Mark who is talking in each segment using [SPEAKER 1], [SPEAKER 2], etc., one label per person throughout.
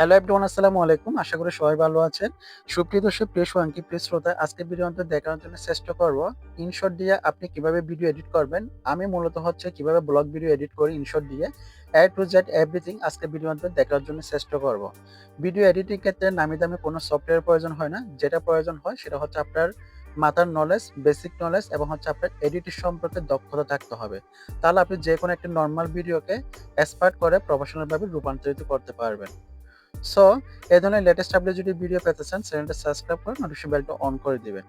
[SPEAKER 1] Hello everyone আসসালামু আলাইকুম। আশা করি সবাই ভালো আছেন। সুপ্রিয় দর্শক, প্রিয় সোয়াঙ্কি প্রিয় শ্রোতা আজকে ভিডিও অন্তর দেখানোর জন্য চেষ্টা করব ইনশট দিয়ে আপনি কীভাবে ভিডিও এডিট করবেন। আমি মূলত হচ্ছে কীভাবে ব্লগ ভিডিও এডিট করি ইনশট দিয়ে। এ টু জেড এভরিথিং আজকের ভিডিও অন্তর দেখার জন্য চেষ্টা করব। ভিডিও এডিটিং ক্ষেত্রে নামি দামি কোনো সফটওয়্যার প্রয়োজন হয় না। যেটা প্রয়োজন হয় সেটা হচ্ছে আপনার মাথার নলেজ বেসিক নলেজ এবং হচ্ছে আপনার এডিটিং সম্পর্কে দক্ষতা থাকতে হবে। তাহলে আপনি যে কোনো একটা নর্মাল ভিডিওকে এক্সপার্ট করে প্রফেশনালভাবে রূপান্তরিত করতে পারবেন। সো এই ধরনের লেটেস্ট আপডেট যদি ভিডিও পেতে চান চ্যানেলটা সাবস্ক্রাইব করে নোটিফিকেশন বেলটা অন করে দিবেন।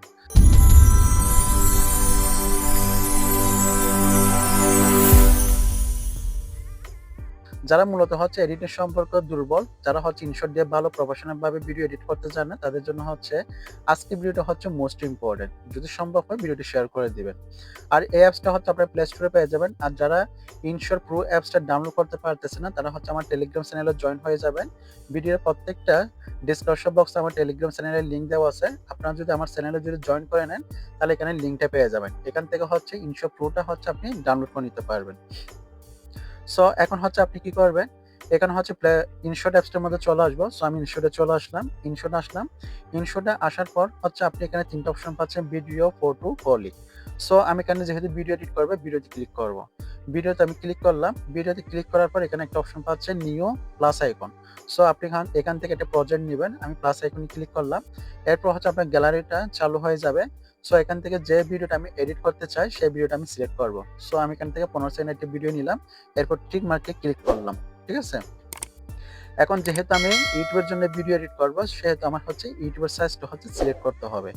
[SPEAKER 1] যারা মূলত হচ্ছে এডিটের সম্পর্ক দুর্বল, যারা হচ্ছে ইনশট দিয়ে ভালো প্রফেশনাল ভাবে ভিডিও এডিট করতে চান না, তাদের জন্য হচ্ছে আজকে ভিডিওটা হচ্ছে মোস্ট ইম্পর্টেন্ট যদি সম্ভব হয় ভিডিওটি শেয়ার করে দিবেন। আর এই অ্যাপসটা হচ্ছে আপনার প্লে স্টোরে পেয়ে যাবেন। আর যারা ইনশোর প্রো অ্যাপসটা ডাউনলোড করতে পারতেছে না, তারা হচ্ছে আমার টেলিগ্রাম চ্যানেলে জয়েন হয়ে যাবেন। ভিডিওর প্রত্যেকটা ডিসক্রিপশন বক্সে আমার টেলিগ্রাম চ্যানেলের লিঙ্ক দেওয়া আছে। আপনারা যদি আমার চ্যানেলে যদি জয়েন করে নেন, তাহলে এখানে লিঙ্কটা পেয়ে যাবেন। এখান থেকে হচ্ছে ইনশোর প্রোটা হচ্ছে আপনি ডাউনলোড করে নিতে পারবেন। সো এখন হচ্ছে আপনি কি করবেন? এখানে হচ্ছে প্লে ইনশট অ্যাপসটার মধ্যে চলে আসব। সো আমি ইনশটে চলে আসলাম ইনশটে আসলাম। ইনশটে আসার পর হচ্ছে আপনি এখানে তিনটা অপশন পাচ্ছেন ভিডিও ফটো কলি সো আমি এখানে যেহেতু ভিডিও এডিট করব ভিডিওতে ক্লিক করব। ভিডিওতে আমি ক্লিক করলাম ভিডিওতে ক্লিক করার পর এখানে একটা অপশন পাচ্ছেন নিউ প্লাস আইকন সো আপনি এখান থেকে একটা প্রজেক্ট নেবেন, আমি প্লাস আইকনে ক্লিক করলাম। এরপর হচ্ছে আপনার গ্যালারিটা চালু হয়ে যাবে। সো এখান থেকে যে ভিডিওটা আমি এডিট করতে চাই, সেই ভিডিওটা আমি সিলেক্ট করব। সো আমি এখান থেকে পনেরো সেকেন্ড একটা ভিডিও নিলাম, এরপর ঠিক মার্কে ক্লিক করলাম, ঠিক আছে? এখন যেহেতু আমি ইউটিউবের জন্য ভিডিও এডিট করব, সেহেতু আমার হচ্ছে ইউটিউবের সাইজটা হচ্ছে সিলেক্ট করতে হবে।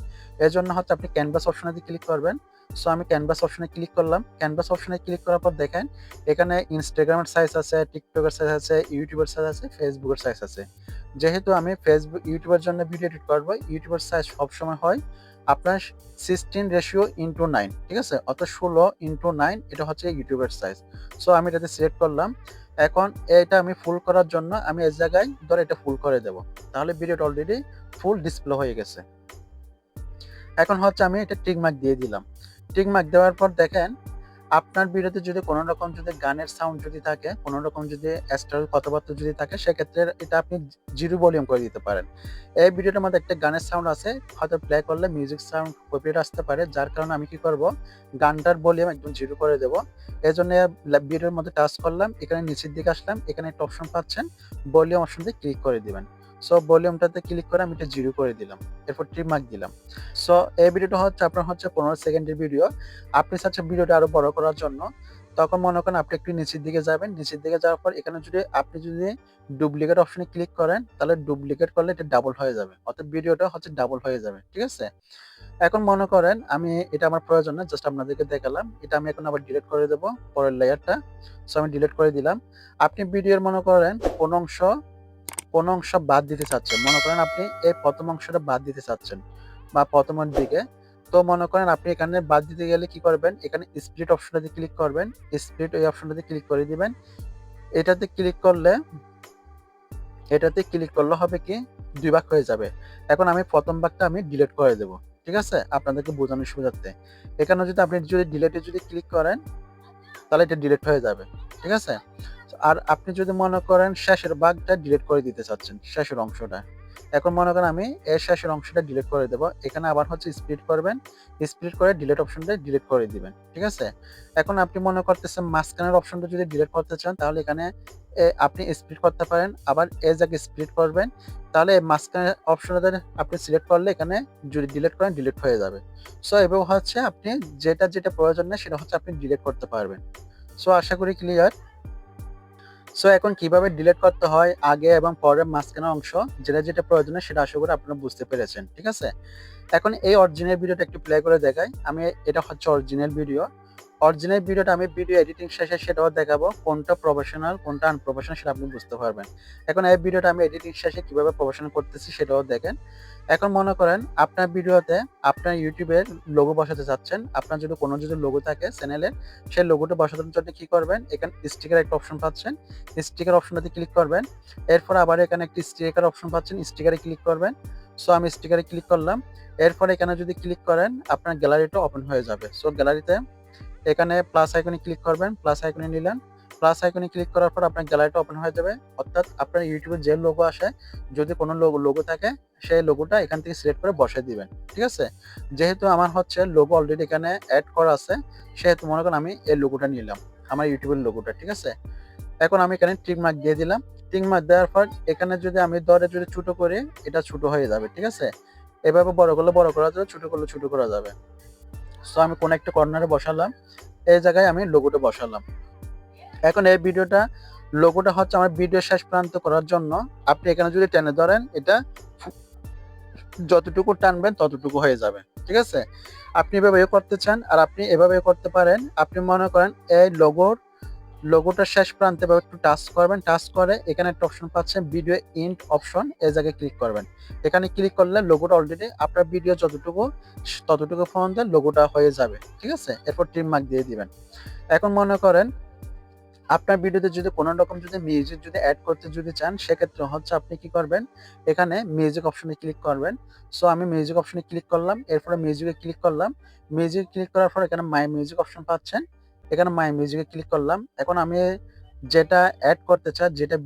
[SPEAKER 1] এর জন্য হচ্ছে আপনি ক্যানভাস অপশনে দিয়ে ক্লিক করবেন। সো আমি ক্যানভাস অপশনে ক্লিক করলাম। ক্যানভাস অপশনে ক্লিক করার পর দেখেন, এখানে ইনস্টাগ্রামের সাইজ আছে টিকটকের সাইজ আছে, ইউটিউবের সাইজ আছে ফেসবুকের সাইজ আছে। যেহেতু আমি ফেসবুক ইউটিউবের জন্য ভিডিও এডিট করব, ইউটিউবের সাইজ সবসময় হয়। আপনার সিক্সটিন রেশিও ইন্টু নাইন ঠিক আছে? অর্থাৎ ষোলো ইন্টু নাইন এটা হচ্ছে ইউটিউবের সাইজ সো আমি এটাতে সিলেক্ট করলাম। এখন এটা আমি ফুল করার জন্য আমি এই জায়গায় ধর এটা ফুল করে দেব। তাহলে ভিডিওটা অলরেডি ফুল ডিসপ্লে হয়ে গেছে। এখন হচ্ছে আমি এটা টিকমার্ক দিয়ে দিলাম। টিকমার্ক দেওয়ার পর দেখেন আপনার ভিডিওতে যদি কোনো রকম যদি গানের সাউন্ড যদি থাকে কোনো রকম যদি এক্সট্রা কথাবার্তা যদি থাকে, সেক্ষেত্রে এটা আপনি জিরো ভলিউম করে দিতে পারেন। এই ভিডিওটার মধ্যে একটা গানের সাউন্ড আছে, হয়তো প্লে করলে মিউজিক সাউন্ড কপিটা আসতে পারে, যার কারণে আমি কি করব, গানটার ভলিউম একদম জিরো করে দেব। এই জন্য ভিডিওর মধ্যে টাচ করলাম, এখানে নিচের দিকে আসলাম, এখানে একটা অপশন পাচ্ছেন ভলিউম অপশন দিয়ে ক্লিক করে দিবেন। সো ভলিউমটাতে ক্লিক করে আমি এটা জিরো করে দিলাম। এরপর ট্রিপ মার্ক দিলাম। সো এই ভিডিওটা হচ্ছে, আপনার হচ্ছে পনেরো সেকেন্ডের ভিডিও আপনি চাচ্ছেন ভিডিওটা আরও বড় করার জন্য। তখন মনে করেন আপনি একটু নিচের দিকে যাবেন। নিচের দিকে যাওয়ার পর এখানে যদি আপনি যদি ডুপ্লিকেট অপশনে ক্লিক করেন, তাহলে ডুপ্লিকেট করলে এটা ডাবল হয়ে যাবে। অর্থাৎ ভিডিওটা হচ্ছে ডাবল হয়ে যাবে। ঠিক আছে? এখন মনে করেন আমি এটা আমার প্রয়োজন না জাস্ট আপনাদেরকে দেখালাম। এটা আমি এখন আবার ডিলিট করে দেবো, পরের লেয়ারটা সো আমি ডিলিট করে দিলাম। আপনি ভিডিওর মনে করেন কোন অংশ কোন অংশ বাদ দিতে চাচ্ছেন মনে করেন আপনি এই প্রথম অংশটা বাদ দিতে চাচ্ছেন বা প্রথমের দিকে, তো মনে করেন আপনি এখানে বাদ দিতে গেলে কি করবেন? এখানে স্প্লিট অপশনটাতে ক্লিক করবেন। স্প্লিট ওই অপশনটাতে ক্লিক করে দিবেন। এটাতে ক্লিক করলে, এটাতে ক্লিক করলে হবে কি? দুই ভাগ হয়ে যাবে। এখন আমি প্রথম ভাগটা আমি ডিলিট করে দেব। ঠিক আছে? আপনাদেরকে বোঝানোর সুবিধার্থে। এখানে যদি আপনি যদি ডিলেটে যদি ক্লিক করেন, তাহলে এটা ডিলিট হয়ে যাবে। ঠিক আছে? আর আপনি যদি মনে করেন শেষের বাঘটা ডিলিট করে দিতে চাচ্ছেন, শেষের অংশটা। এখন মনে করেন আমি এর শেষের অংশটা ডিলিট করে দেবো। এখানে আবার হচ্ছে স্প্লিট করবেন স্প্লিট করে ডিলিট অপশনটা ডিলিট করে দিবেন, ঠিক আছে? এখন আপনি মনে করতেছেন মাঝখানের অপশনটা যদি ডিলিট করতে চান, তাহলে এখানে আপনি স্প্লিট করতে পারেন। আবার এ জায়গায় স্প্লিট করবেন, তাহলে মাঝখানের অপশনটা আপনি সিলেক্ট করলে এখানে যদি ডিলিট করেন ডিলিট হয়ে যাবে। সো এভাবে হচ্ছে আপনি যেটা যেটা প্রয়োজন নেই, সেটা হচ্ছে আপনি ডিলিট করতে পারবেন। সো আশা করি ক্লিয়ার সো এখন কীভাবে ডিলিট করতে হয়, আগে এবং পরের মাঝখানে অংশ, যেটা যেটা প্রয়োজন সেটা আশা করি আপনারা বুঝতে পেরেছেন, ঠিক আছে? এখন এই অরিজিনাল ভিডিওটা একটু প্লে করে দেখাই। আমি, এটা হচ্ছে অরিজিনাল ভিডিও অরিজিনাল ভিডিওটা আমি ভিডিও এডিটিং শেষে সেটাও দেখাবো, কোনটা প্রফেশনাল কোনটা আনপ্রফেশনাল সেটা আপনি বুঝতে পারবেন। এখন এই ভিডিওটা আমি এডিটিং শেষে কীভাবে প্রফেশনাল করতেছি সেটাও দেখেন। এখন মনে করেন আপনার ভিডিওতে আপনার ইউটিউবের লোগো বসাতে চাচ্ছেন, আপনার যদি কোনো যদি লোগো থাকে চ্যানেলের সেই লোগোটা বসানোর জন্য কি করবেন? এখানে স্টিকার একটা অপশন পাচ্ছেন স্টিকার অপশনটাতে ক্লিক করবেন, এরপর আবার এখানে একটি স্টিকার অপশন পাচ্ছেন স্টিকারে ক্লিক করবেন। সো আমি স্টিকারে ক্লিক করলাম, এরপর এখানে যদি ক্লিক করেন, আপনার গ্যালারিটা ওপেন হয়ে যাবে। সো গ্যালারিতে এখানে প্লাস আইকনে ক্লিক করবেন প্লাস আইকনে নিলেন। প্লাস আইকনে ক্লিক করার পর আপনার গ্যালারিটা ওপেন হয়ে যাবে। অর্থাৎ আপনার ইউটিউবে যে লোগো আসে, যদি কোনো লোগো লোগো থাকে, সেই লোগোটা এখান থেকে সিলেক্ট করে বসিয়ে দিবেন, ঠিক আছে? যেহেতু আমার হচ্ছে লোগো অলরেডি এখানে অ্যাড করা আছে, সেহেতু মনে করেন আমি এই লোগোটা নিলাম, আমার ইউটিউবের লোগোটা ঠিক আছে? এখন আমি এখানে টিক মার্ক দিয়ে দিলাম। টিক মার্ক দেওয়ার পর এখানে যদি আমি দরে যদি ছোট করি, এটা ছোট হয়ে যাবে, ঠিক আছে? এভাবে বড় করলে বড় করা যাবে, ছোট করলে ছোট করা যাবে। সো আমি কোনো একটা কর্নারে বসালাম। এই জায়গায় আমি লোগোটা বসালাম। এখন এই ভিডিওটা লোগোটা হচ্ছে আমার ভিডিও শেষ প্রান্ত করার জন্য। আপনি এখানে যদি টেনে ধরেন, এটা যতটুকু টানবেন ততটুকু হয়ে যাবে। ঠিক আছে? আপনি এভাবে করতে চান আর আপনি এভাবে করতে পারেন। আপনি মনে করেন এই লোগোর লোগোটার শেষ প্রান্তে এভাবে একটু টাচ করবেন টাচ করে এখানে একটা অপশন পাচ্ছেন ভিডিও ইন্ট অপশন এই জায়গায় ক্লিক করবেন। এখানে ক্লিক করলে লোগোটা অলরেডি আপনার ভিডিও যতটুকু, ততটুকু পর্যন্ত লোগোটা হয়ে যাবে, ঠিক আছে? এরপর টিম মার্ক দিয়ে দিবেন। এখন মনে করেন, আপনার ভিডিওতে যদি কোনো রকম যদি মিউজিক যদি অ্যাড করতে যদি চান, সেক্ষেত্রে হচ্ছে আপনি কি করবেন, এখানে মিউজিক অপশনে ক্লিক করবেন। সো আমি মিউজিক অপশনে ক্লিক করলাম, এরপরে মিউজিকে ক্লিক করলাম। মিউজিক ক্লিক করার পর এখানে মাই মিউজিক অপশন পাচ্ছেন। এখানে মাই মিউজিকে ক্লিক করলাম। এখন আমি যেটা অ্যাড করতে চাই, যেটা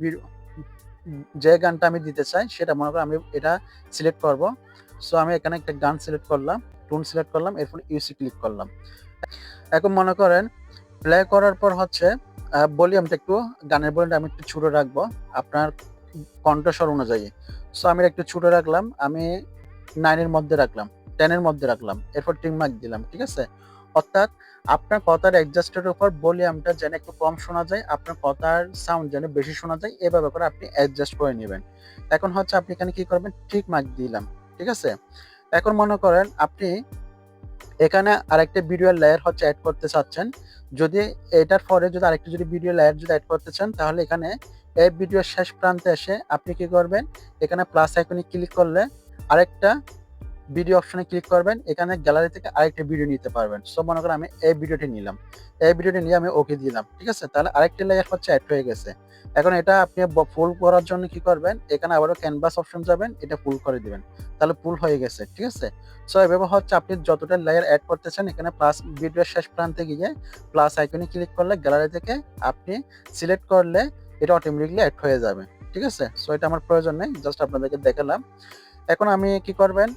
[SPEAKER 1] যে গানটা আমি দিতে চাই, সেটা মনে করেন আমি এটা সিলেক্ট করব। সো আমি এখানে একটা গান সিলেক্ট করলাম টুন সিলেক্ট করলাম, এরপর ইউসি ক্লিক করলাম। এখন মনে করেন প্লে করার পর হচ্ছে ভলিউমটা একটু, গানের ভলিউমটা আমি একটু ছোট রাখব, আপনার কণ্ঠস্বর অনুযায়ী। সো আমি একটু ছোট রাখলাম, আমি নাইনের মধ্যে রাখলাম টেনের মধ্যে রাখলাম, এরপর টিম মার্ক দিলাম, ঠিক আছে? অর্থাৎ আপনার কথার অ্যাডজাস্টের উপর ভলিউমটা যেন একটু কম শোনা যায়, আপনার কথার সাউন্ড যেন বেশি শোনা যায়, এভাবে করে আপনি অ্যাডজাস্ট করে নেবেন। এখন হচ্ছে আপনি এখানে কি করবেন? ঠিক মার্ক দিলাম, ঠিক আছে? এখন মনে করেন আপনি এখানে আরেকটা ভিডিও লেয়ার হচ্ছে অ্যাড করতে চাচ্ছেন। যদি এটার পরে যদি আরেকটা যদি ভিডিও লেয়ার যদি অ্যাড করতে চান, তাহলে এখানে এই ভিডিওর শেষ প্রান্তে এসে আপনি কি করবেন? এখানে প্লাস আইকনে ক্লিক করলে আরেকটা ভিডিও অপশনে ক্লিক করবেন, এখানে গ্যালারি থেকে আরেকটা ভিডিও নিতে পারবেন। সো মনে করেন আমি এই ভিডিওটি নিলাম। এই ভিডিওটি নিয়ে আমি ওকে দিলাম, ঠিক আছে? তাহলে আরেকটা লেয়ার হচ্ছে অ্যাড হয়ে গেছে। এখন এটা আপনি ফুল করার জন্য কি করবেন, এখানে আবারও ক্যানভাস অপশন যাবেন, এটা ফুল করে দিবেন। তাহলে ফুল হয়ে গেছে, ঠিক আছে? সো এভাবে হচ্ছে আপনি যতটা লেয়ার অ্যাড করতে চান এখানে প্লাস ভিডিওর শেষ প্রান্তে গিয়ে প্লাস আইকনে ক্লিক করলে গ্যালারি থেকে আপনি সিলেক্ট করলে এটা অটোমেটিকলি অ্যাড হয়ে যাবে, ঠিক আছে? সো এটা আমার প্রয়োজন নেই জাস্ট আপনাদেরকে দেখালাম। এখন আমি কি করবেন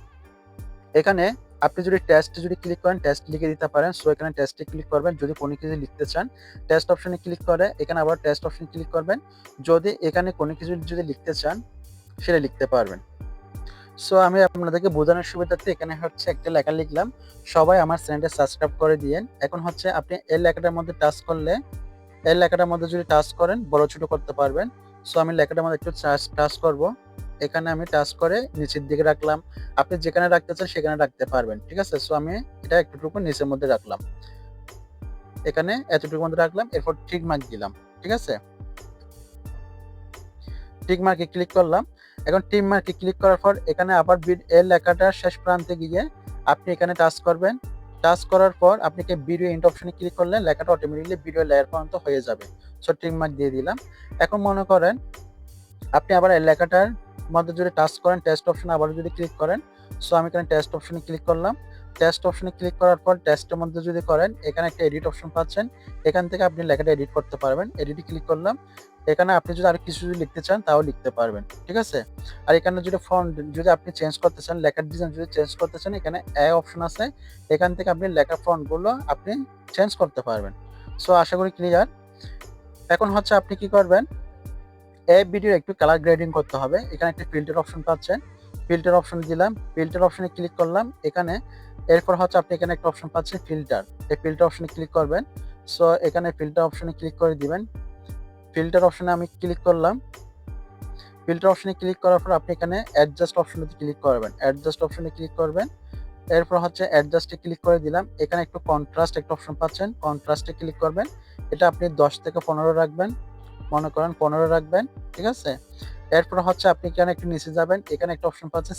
[SPEAKER 1] এখানে আপনি যদি টেস্ট যদি ক্লিক করেন টেস্ট লিখে দিতে পারেন। সো এখানে টেস্টে ক্লিক করবেন। যদি কোনো কিছু লিখতে চান টেস্ট অপশনে ক্লিক করে। এখানে আবার টেস্ট অপশনে ক্লিক করবেন। যদি এখানে কোনো কিছু যদি লিখতে চান, সেটা লিখতে পারবেন। সো আমি আপনাদেরকে বোঝানোর সুবিধার্থে এখানে হচ্ছে একটা লেখা লিখলাম। সবাই আমার চ্যানেলটা সাবস্ক্রাইব করে দিয়েন। এখন হচ্ছে আপনি এই লেখাটার মধ্যে টাচ করলে, এই লেখাটার মধ্যে যদি টাচ করেন, বড় ছোট করতে পারবেন। সো আমি লেখাটার মধ্যে একটু টাচ করব। এখানে আমি টাচ করে নিচের দিকে রাখলাম। আপনি যেখানে রাখতে চান সেখানে রাখতে পারবেন, ঠিক আছে? সো আমি এটা একটুটুকু নিচের মধ্যে রাখলাম। এখানে এতটুকু মধ্যে রাখলাম, এরপর ঠিক মার্ক দিলাম, ঠিক আছে? টিক মার্কে ক্লিক করলাম। এখন টিক মার্কে ক্লিক করার পর এখানে আবার বিড এর লেখাটা শেষ প্রান্তে গিয়ে আপনি এখানে টাচ করবেন। টাচ করার পর আপনি ভিডিও ইন্ট অপশনে ক্লিক করলে লেখাটা অটোমেটিকলি ভিডিও লেয়ার পর্যন্ত হয়ে যাবে। সো টিক মার্ক দিয়ে দিলাম। এখন মনে করেন আপনি আবার এই লেখাটার মধ্যে যদি টাচ করেন টেস্ট অপশনে আবার যদি ক্লিক করেন সো আমি এখানে টেস্ট অপশনে ক্লিক করলাম। টেস্ট অপশনে ক্লিক করার পর টেস্টের মধ্যে যদি করেন, এখানে একটা এডিট অপশন পাচ্ছেন। এখান থেকে আপনি লেখাটা এডিট করতে পারবেন। এডিটে ক্লিক করলাম। এখানে আপনি যদি আর কিছু যদি লিখতে চান, তাও লিখতে পারবেন। ঠিক আছে? আর এখানে যদি ফন্ট যদি আপনি চেঞ্জ করতে চান, লেখার ডিজাইন যদি চেঞ্জ করতে চান, এখানে এ অপশন আছে। এখান থেকে আপনি লেখার ফন্টগুলো আপনি চেঞ্জ করতে পারবেন। সো আশা করি ক্লিয়ার এখন হচ্ছে আপনি কি করবেন? এই ভিডিও একটু কালার গ্রেডিং করতে হবে। এখানে একটা ফিল্টার অপশন পাচ্ছেন। ফিল্টার অপশন দিলাম। ফিল্টার অপশনে ক্লিক করলাম। এখানে এরপর হচ্ছে আপনি এখানে একটা অপশন পাচ্ছেন ফিল্টার এই ফিল্টার অপশনে ক্লিক করবেন। সো এখানে ফিল্টার অপশনে ক্লিক করে দিবেন। ফিল্টার অপশনে আমি ক্লিক করলাম। ফিল্টার অপশনে ক্লিক করার পর আপনি এখানে অ্যাডজাস্ট অপশনে ক্লিক করবেন। অ্যাডজাস্ট অপশনে ক্লিক করবেন। এরপর হচ্ছে অ্যাডজাস্টে ক্লিক করে দিলাম। এখানে একটু কন্ট্রাস্ট একটা অপশন পাচ্ছেন। কন্ট্রাস্টে ক্লিক করবেন। এটা আপনি দশ থেকে পনেরো রাখবেন। মনে করেন পনেরো রাখবেন, ঠিক আছে? এরপর হচ্ছে আপনি এখানে একটু নিচে যাবেন, এখানে একটা অপশন পাচ্ছে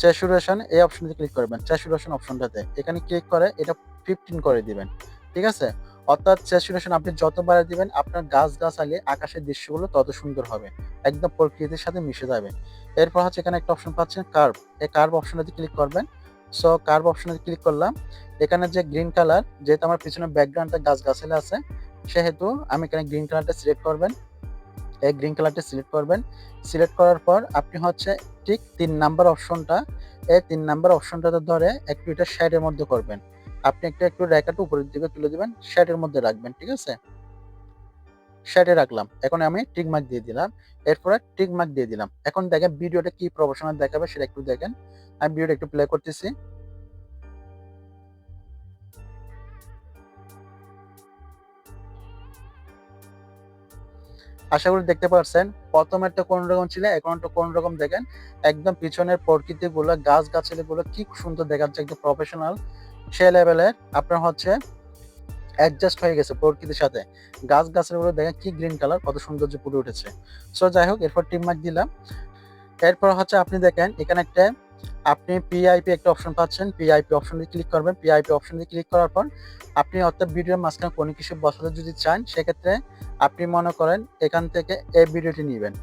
[SPEAKER 1] চ্যাচুরেশন এই অপশনতে ক্লিক করবেন চ্যাচুরেশন অপশনটাতে এখানে ক্লিক করে এটা ফিফটিন করে দিবেন, ঠিক আছে? অর্থাৎ চ্যাচুরেশন আপনি যত বাড়ে দিবেন, আপনার গাছ গাছালি আকাশের দৃশ্যগুলো তত সুন্দর হবে, একদম প্রকৃতির সাথে মিশে যাবে। এরপর হচ্ছে এখানে একটা অপশন পাচ্ছেন কার্ভ এই কার্ভ অপশনটাতে ক্লিক করবেন। সো কার্ভ অপশনে ক্লিক করলাম, এখানে যে গ্রিন কালার যেহেতু আমার পিছনে ব্যাকগ্রাউন্ডে গাছ গাছালি আছে সেহেতু আমি এখানে গ্রিন কালারটা সিলেক্ট করবেন। এই গ্রিন কালারটা সিলেক্ট করবেন। সিলেক্ট করার পর আপনি হচ্ছে ঠিক তিন নাম্বার অপশনটা এই তিন নাম্বার অপশনটাতে ধরে একটু এটা শেডের মধ্যে করবেন। আপনি একটু একটু রেখাটা উপরের দিকে তুলে দিবেন শেডের মধ্যে রাখবেন, ঠিক আছে? শেডে রাখলাম। এখন আমি টিক মার্ক দিয়ে দিলাম। এরপরে টিক মার্ক দিয়ে দিলাম। এখন দেখেন ভিডিওটা কি প্রফেশনাল দেখাবে সেটা একটু দেখেন। আমি ভিডিওটা একটু প্লে করতেছি। আশা করি দেখতে পাচ্ছেন প্রথম একটা কোন রকম ছিল এখন একটা কোন রকম দেখেন। একদম পিছনের প্রকৃতি গুলো গাছ গাছালি গুলো কি সুন্দর দেখাচ্ছে, একদম প্রফেশনাল সে লেভেলের আপনার হচ্ছে অ্যাডজাস্ট হয়ে গেছে প্রকৃতির সাথে। গাছ গাছেরগুলো দেখেন কি গ্রিন কালার কত সৌন্দর্য ফুটে উঠেছে। সো যাই হোক, এরপর টিম মার্ক দিলাম। এরপর হচ্ছে আপনি দেখেন, এখানে একটা আপনি পিআইপি একটা অপশন পাচ্ছেন পিআইপি অপশনে ক্লিক করবেন। পিআইপি অপশনে ক্লিক করার পর আপনি অর্থাৎ ভিডিওর মাঝখানে কোনো কিছু বসাতে যদি চান, সেক্ষেত্রে আপনি মনে করেন এখান থেকে এই ভিডিওটি নেবেন।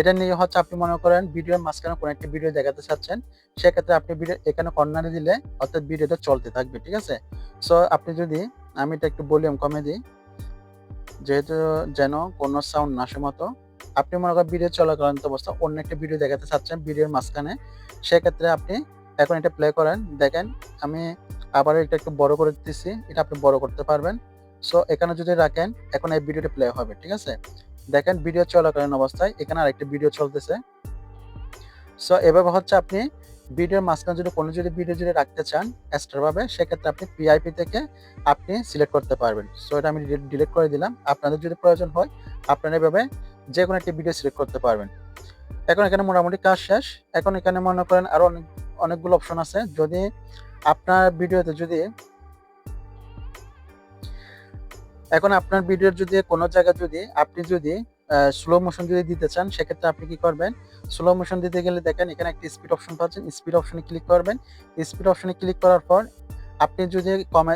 [SPEAKER 1] এটা নিয়ে হচ্ছে আপনি মনে করেন ভিডিওর মাঝখানে কোনো একটা ভিডিও দেখাতে চাচ্ছেন, সেক্ষেত্রে আপনি ভিডিও এখানে কর্নারে দিলে অর্থাৎ ভিডিওটা চলতে থাকবে, ঠিক আছে? সো আপনি যদি, আমি এটা একটু ভলিউম কমে দিই, যেহেতু যেন কোনো সাউন্ড না আসে মতো আপনি মনে করেন ভিডিও চলাকালীন অবস্থা, অন্য একটা ভিডিও দেখাতে চাচ্ছেন ভিডিওর মাঝখানে, সেক্ষেত্রে আপনি এখন এটা প্লে করেন। দেখেন, আমি আবার এটা একটু বড় করে দিতেছি, এটা আপনি বড় করতে পারবেন। সো এখানে যদি রাখেন, এখন এই ভিডিওটা প্লে হবে, ঠিক আছে? দেখেন ভিডিও চলাকালীন অবস্থায় এখানে আরেকটা ভিডিও চলতেছে। সো এভাবে হচ্ছে আপনি ভিডিওর মাঝখানে যদি কোনো যদি ভিডিও যদি রাখতে চান এক্সট্রা ভাবে, সেক্ষেত্রে আপনি পিআইপি থেকে আপনি সিলেক্ট করতে পারবেন। সো এটা আমি ডিলিট করে দিলাম। আপনাদের যদি প্রয়োজন হয়, আপনারা এভাবে যে কোনো একটি ভিডিও সিলেক্ট করতে পারবেন। এখন এখানে মোটামুটি কাজ শেষ। এখন এখানে মনে করেন আরও অনেক, অনেকগুলো অপশন আছে। যদি আপনার ভিডিওতে যদি এখন আপনার ভিডিওর যদি কোনো জায়গায় যদি আপনি যদি স্লো মোশন যদি দিতে চান, সেক্ষেত্রে আপনি কি করবেন? স্লো মোশন দিতে গেলে দেখেন এখানে একটা স্পিড অপশন পাচ্ছেন। স্পিড অপশনে ক্লিক করবেন। স্পিড অপশনে ক্লিক করার পর আপনি যদি কমে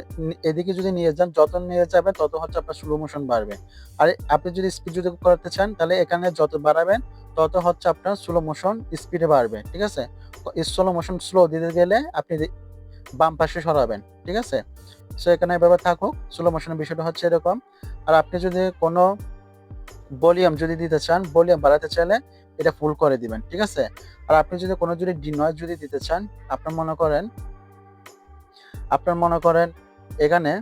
[SPEAKER 1] এদিকে যদি নিয়ে যান, যত নিয়ে যাবেন, তত হচ্ছে আপনার স্লো মোশন বাড়বে। আর আপনি যদি স্পিড যদি করতে চান, তাহলে এখানে যত বাড়াবেন, তত হচ্ছে আপনার স্লো মোশন স্পিডে বাড়বে, ঠিক আছে? স্লো মোশন স্লো দিতে গেলে আপনি বাম পাশে সরাবেন, ঠিক আছে? সো এখানে এভাবে থাকুক স্লো মোশনের বিষয়টা হচ্ছে এরকম। আর আপনি যদি কোনো ভলিউম যদি দিতে চান ভলিউম বাড়াতে চাইলে এটা ফুল করে দিবেন, ঠিক আছে? আর আপনি যদি কোনো যদি ডিনয়েজ যদি দিতে চান, আপনার মনে করেন আপনার মনে করেন এখানে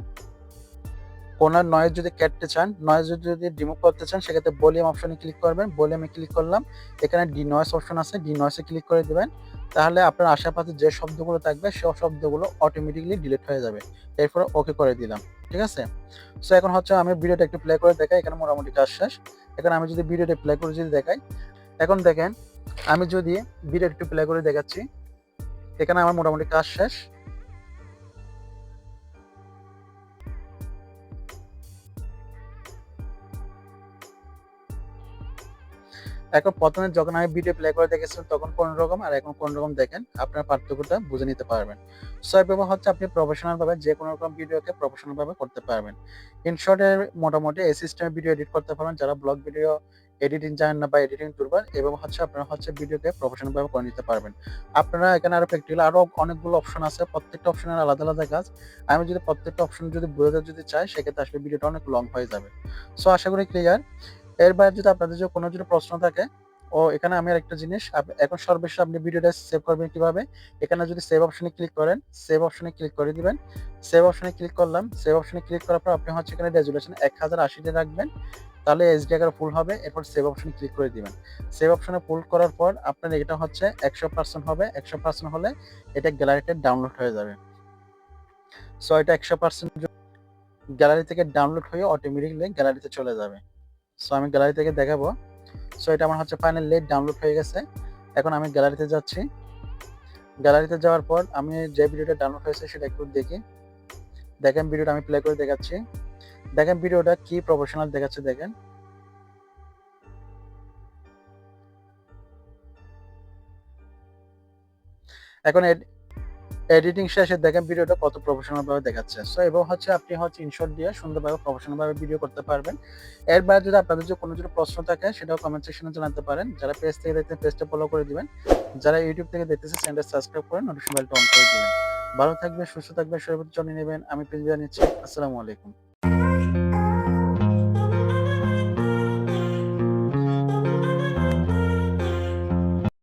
[SPEAKER 1] কোন নয়েজ যদি কাটতে চান নয়েজ যদি রিমুভ করতে চান, সেক্ষেত্রে ভলিউম অপশনে ক্লিক করবেন। ভলিউমে ক্লিক করলাম, এখানে ডি নয়েস অপশন আছে ডি নয়েসে ক্লিক করে দিবেন। তাহলে আপনার আশেপাশে যে শব্দগুলো থাকবে সব শব্দগুলো অটোমেটিকলি ডিলিট হয়ে যাবে। এরপর ওকে করে দিলাম, ঠিক আছে? সো এখন হচ্ছে আমি ভিডিওটা একটু প্লে করে দেখাই, এখানে মোটামুটি কাজ শেষ। এখন আমি যদি ভিডিওটা প্লে করে যদি দেখাই, এখন দেখেন, আমি যদি ভিডিও একটু প্লে করে দেখাচ্ছি, এখানে আমার মোটামুটি কাজ শেষ। এখন প্রথমে যখন আমি ভিডিও প্লে করে দেখেছিলাম, তখন কোন রকম আর এখন কোন রকম দেখেন, আপনার পার্থক্যটা বুঝে নিতে পারবেন। সো এভাবে হচ্ছে আপনি প্রফেশনাল ভাবে যে কোনো রকম ভিডিওকে প্রফেশনাল ভাবে করতে পারবেন। ইনশর্টে মোটামুটি এই সিস্টেমে ভিডিও এডিট করতে পারবেন, যারা ব্লগ ভিডিও এডিটিং জানেন না বা এডিটিং দুর্বল এবং হচ্ছে আপনারা হচ্ছে ভিডিওকে প্রফেশনাল ভাবে করে নিতে পারবেন। আপনারা এখানে আরও প্র্যাকটিক্যাল আরও অনেকগুলো অপশন আছে, প্রত্যেকটা অপশনের আলাদা আলাদা কাজ। আমি যদি প্রত্যেকটা অপশন যদি বুঝতে যদি চাই, সেক্ষেত্রে আসলে ভিডিওটা অনেক লং হয়ে যাবে। সো আশা করি ক্লিয়ার এর বাইরে যদি আপনাদের যদি কোনো যদি প্রশ্ন থাকে, ও এখানে আমি আরেকটা জিনিস এখন সর্বশেষ আপনি ভিডিওটা সেভ করবেন কীভাবে? এখানে যদি সেভ অপশনে ক্লিক করেন সেভ অপশনে ক্লিক করে দিবেন। সেভ অপশনে ক্লিক করলাম সেভ অপশনে ক্লিক করার পর আপনি হচ্ছে এখানে রেজুলেশন এক হাজার আশিতে রাখবেন। তাহলে এইচডি আকার ফুল হবে, এরপর সেভ অপশনে ক্লিক করে দিবেন। সেভ অপশনে ফুল করার পর আপনার এটা হচ্ছে একশো পার্সেন্ট হবে। একশো পার্সেন্ট হলে এটা গ্যালারিতে ডাউনলোড হয়ে যাবে। সো এটা একশো পার্সেন্ট গ্যালারি থেকে ডাউনলোড হয়ে অটোমেটিকলি গ্যালারিতে চলে যাবে। সো আমি গ্যালারি থেকে দেখাবো। সো এটা আমার হচ্ছে ফাইনাল লেট ডাউনলোড হয়ে গেছে। এখন আমি গ্যালারিতে যাচ্ছি। গ্যালারিতে যাওয়ার পর আমি যে ভিডিওটা ডাউনলোড হয়েছে সেটা একটু দেখি। দেখেন ভিডিওটা আমি প্লে করে দেখাচ্ছি। দেখেন ভিডিওটা কি প্রফেশনাল দেখাচ্ছে দেখেন। এখন এডিটিং শেষে দেখেন ভিডিওটা কত প্রফেশনাল ভাবে দেখাচ্ছে। সো এবং হচ্ছে আপনি হচ্ছে ইনশর্ট দিয়ে সুন্দরভাবে প্রফেশনাল ভাবে ভিডিও করতে পারবেন। এর বাইরে যদি আপনাদের যদি কোনো যদি প্রশ্ন থাকে, সেটাও কমেন্ট সেকশনে জানাতে পারেন। যারা পেজ থেকে দেখতে পেজটা ফলো করে দিবেন। যারা ইউটিউব থেকে দেখতেছে চ্যানেলটা সাবস্ক্রাইব করে নোটিফিকেশন বেলটা অন করে দিবেন। ভালো থাকবে সুস্থ থাকবে সর্বোচ্চ জন্য নেবেন আমি পেজ নিচ্ছি। আসসালামু আলাইকুম।